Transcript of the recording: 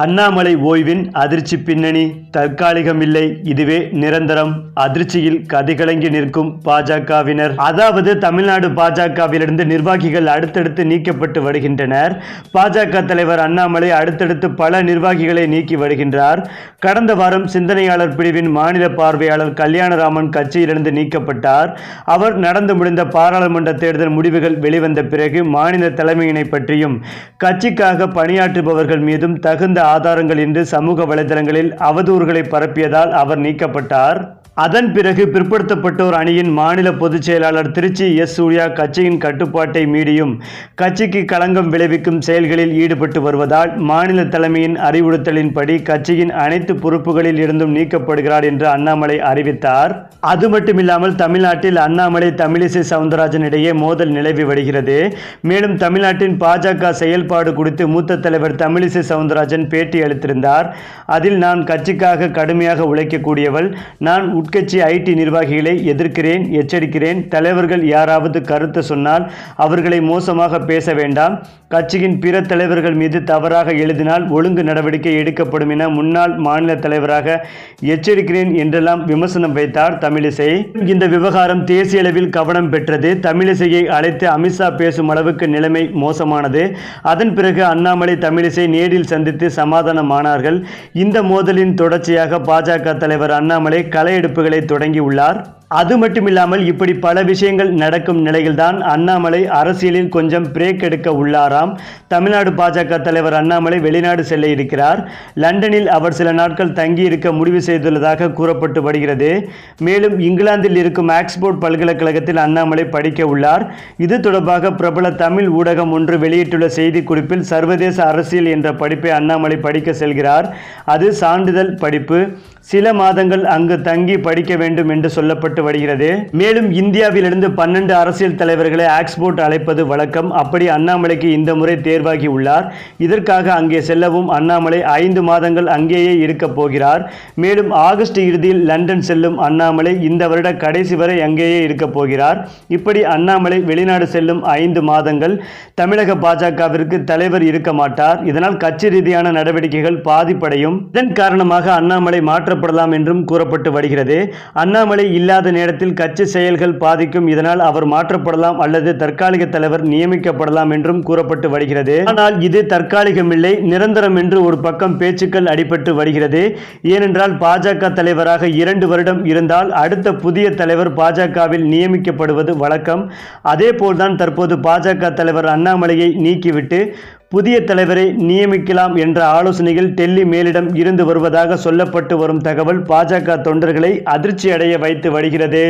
அண்ணாமலை ஓய்வின் அதிர்ச்சி பின்னணி தற்காலிகமில்லை. இதுவே நிரந்தரம். அதிர்ச்சியில் கதிகலங்கி நிற்கும் பாஜகவினர். அதாவது தமிழ்நாடு பாஜகவிலிருந்து நிர்வாகிகள் அடுத்தடுத்து நீக்கப்பட்டு வருகின்றனர். பாஜக தலைவர் அண்ணாமலை அடுத்தடுத்து பல நிர்வாகிகளை நீக்கி வருகின்றார். கடந்த வாரம் சிந்தனையாளர் பிரிவின் மாநில பார்வையாளர் கல்யாணராமன் கட்சியிலிருந்து நீக்கப்பட்டார். அவர் நடந்து முடிந்த பாராளுமன்ற தேர்தல் முடிவுகள் வெளிவந்த பிறகு மாநில தலைமையினை பற்றியும் கட்சிக்காக பணியாற்றுபவர்கள் மீதும் தகுந்த ஆதாரங்கள் இன்று சமூக வலைதளங்களில் அவதூறுகளை பரப்பியதால் அவர் நீக்கப்பட்டார். அதன் பிறகு பிற்படுத்தப்பட்டோர் அணியின் மாநில பொதுச் செயலாளர் திருச்சி எஸ். சூர்யா கட்சியின் கட்டுப்பாட்டை மீறியும் கட்சிக்கு களங்கம் விளைவிக்கும் செயல்களில் ஈடுபட்டு வருவதால் மாநில தலைமையின் அறிவுறுத்தலின்படி கட்சியின் அனைத்து பொறுப்புகளில் இருந்தும் நீக்கப்படுகிறார் என்று அண்ணாமலை அறிவித்தார். அது மட்டுமில்லாமல் தமிழ்நாட்டில் அண்ணாமலை தமிழிசை சவுந்தரராஜன் இடையே மோதல் நிலவி வருகிறது. மேலும் தமிழ்நாட்டின் பாஜக செயல்பாடு குறித்து மூத்த தலைவர் தமிழிசை சவுந்தரராஜன் பேட்டி அளித்திருந்தார். அதில் நான் கட்சிக்காக கடுமையாக உழைக்கக்கூடியவள் நான் உட்கட்சி ஐடி நிர்வாகிகளை எதிர்க்கிறேன் எச்சரிக்கிறேன். தலைவர்கள் யாராவது கருத்து சொன்னால் அவர்களை மோசமாக பேச வேண்டாம். கட்சியின் பிற தலைவர்கள் மீது தவறாக எழுதினால் ஒழுங்கு நடவடிக்கை எடுக்கப்படும் என முன்னாள் மாநில தலைவராக எச்சரிக்கிறேன் என்றெல்லாம் விமர்சனம் வைத்தார் தமிழிசை. இந்த விவகாரம் தேசிய அளவில் கவனம் பெற்றது. தமிழிசையை அழைத்து அமித்ஷா பேசும் அளவுக்கு நிலைமை மோசமானது. அதன் பிறகு அண்ணாமலை தமிழிசை நேரில் சந்தித்து சமாதானமானார்கள். இந்த மோதலின் தொடர்ச்சியாக பாஜக தலைவர் அண்ணாமலை களை படைப்புகளை தொடங்கியுள்ளார். அது மட்டுமில்லாமல் இப்படி பல விஷயங்கள் நடக்கும் நிலையில்தான் அண்ணாமலை அரசியலில் கொஞ்சம் பிரேக் எடுக்க உள்ளாராம். தமிழ்நாடு பாஜக தலைவர் அண்ணாமலை வெளிநாடு செல்ல இருக்கிறார். லண்டனில் அவர் சில நாட்கள் தங்கியிருக்க முடிவு செய்துள்ளதாக கூறப்பட்டு வருகிறது. மேலும் இங்கிலாந்தில் இருக்கும் ஆக்ஸ்போர்ட் பல்கலைக்கழகத்தில் அண்ணாமலை படிக்க உள்ளார். இது தொடர்பாக பிரபல தமிழ் ஊடகம் ஒன்று வெளியிட்டுள்ள செய்திக்குறிப்பில் சர்வதேச அரசியல் என்ற படிப்பை அண்ணாமலை படிக்க செல்கிறார். அது சான்றிதழ் படிப்பு. சில மாதங்கள் அங்கு தங்கி படிக்க வேண்டும் என்று சொல்லப்பட்டு வருகிறது. மேலும் இந்தியாவிலிருந்து பன்னெண்டு அரசியல் தலைவர்களை ஆக்ஸ்போர்ட் அழைப்பது வழக்கம். அப்படி அண்ணாமலைக்கு இந்த முறை தேர்வாகி உள்ளார். இதற்காக அங்கே செல்லவும் அண்ணாமலை ஐந்து மாதங்கள் அங்கேயே இருக்கப் போகிறார். மேலும் ஆகஸ்ட் இறுதியில் லண்டன் செல்லும் அண்ணாமலை இந்த வருட கடைசி வரை அங்கேயே இருக்கப் போகிறார். இப்படி அண்ணாமலை வெளிநாடு செல்லும் ஐந்து மாதங்கள் தமிழக பாஜகவிற்கு தலைவர் இருக்க மாட்டார். இதனால் கட்சி ரீதியான நடவடிக்கைகள் பாதிப்படையும். இதன் காரணமாக அண்ணாமலை மாற்றப்படலாம் என்றும் கூறப்பட்டு வருகிறது. அண்ணாமலை இல்லாத நேரத்தில் கட்சி செயல்கள் பாதிக்கும். இதனால் அவர் மாற்றப்படலாம் அல்லது தற்காலிக தலைவர் நியமிக்கப்படலாம் என்றும் கூறப்பட்டு வருகிறது. ஆனால் இது தற்காலிகமில்லை. நிரந்தரம் என்று ஒரு பக்கம் பேச்சுக்கள் அடிபட்டு வருகிறது. ஏனென்றால் பாஜக தலைவராக இரண்டு வருடம் இருந்தால் அடுத்த புதிய தலைவர் பாஜகவில் நியமிக்கப்படுவது வழக்கம். அதே போல்தான் தற்போது பாஜக தலைவர் அண்ணாமலையை நீக்கிவிட்டு புதிய தலைவரை நியமிக்கலாம் என்ற ஆலோசனைகள் டெல்லி மேலிடம் இருந்து வருவதாக சொல்லப்பட்டு வரும் தகவல் பாஜக தொண்டர்களை அதிர்ச்சி அடைய வைத்து வருகிறது.